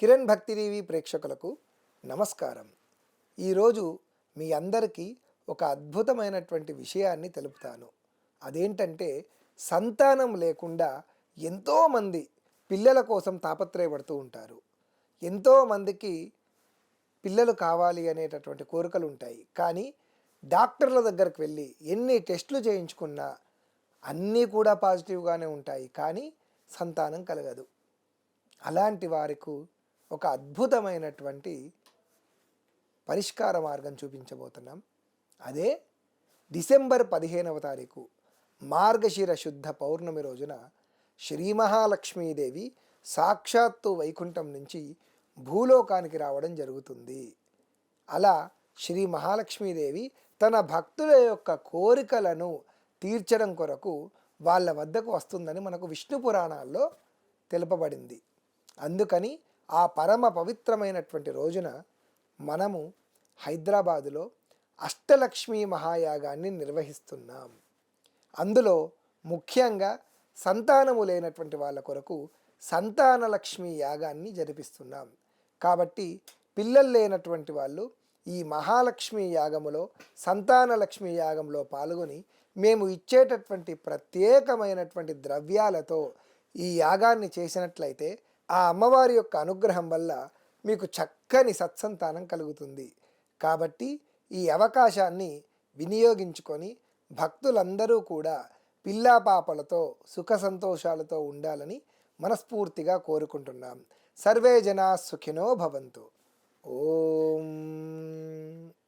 కిరణ్ భక్తిదేవి ప్రేక్షకులకు నమస్కారం. ఈరోజు మీ అందరికీ ఒక అద్భుతమైనటువంటి విషయాన్ని తెలుపుతాను. అదేంటంటే సంతానం లేకుండా ఎంతోమంది పిల్లల కోసం తాపత్రయపడుతూ ఉంటారు. ఎంతోమందికి పిల్లలు కావాలి అనేటటువంటి కోరికలు ఉంటాయి కానీ డాక్టర్ల దగ్గరికి వెళ్ళి ఎన్ని టెస్టులు చేయించుకున్నా అన్నీ కూడా పాజిటివ్గానే ఉంటాయి. కానీ సంతానం కలగదు. అలాంటి వారికి ఒక అద్భుతమైనటువంటి పరిష్కార మార్గం చూపించబోతున్నాం. అదే డిసెంబర్ పదిహేనవ తారీఖు మార్గశిర శుద్ధ పౌర్ణమి రోజున శ్రీ మహాలక్ష్మీదేవి సాక్షాత్తు వైకుంఠం నుంచి భూలోకానికి రావడం జరుగుతుంది. అలా శ్రీ మహాలక్ష్మీదేవి తన భక్తుల యొక్క కోరికలను తీర్చడం కొరకు వాళ్ళ వద్దకు వస్తుందని మనకు విష్ణు పురాణాల్లో తెలుపబడింది. అందుకని ఆ పరమ పవిత్రమైనటువంటి రోజున మనము హైదరాబాదులో అష్టలక్ష్మీ మహాయాగాన్ని నిర్వహిస్తున్నాం. అందులో ముఖ్యంగా సంతానము లేనటువంటి వాళ్ళ కొరకు సంతానలక్ష్మి యాగాన్ని జరిపిస్తున్నాం. కాబట్టి పిల్లలు లేనటువంటి వాళ్ళు ఈ మహాలక్ష్మి యాగములో సంతానలక్ష్మి యాగంలో పాల్గొని మేము ఇచ్చేటటువంటి ప్రత్యేకమైనటువంటి ద్రవ్యాలతో ఈ యాగాన్ని చేసినట్లయితే ఆ అమ్మవారి యొక్క అనుగ్రహం వల్ల మీకు చక్కని సత్సంతానం కలుగుతుంది. కాబట్టి ఈ అవకాశాన్ని వినియోగించుకొని భక్తులందరూ కూడా పిల్లా పాపలతో సుఖ సంతోషాలతో ఉండాలని మనస్ఫూర్తిగా కోరుకుంటున్నాం. సర్వే జనా సుఖినో భవంతు. ఓం.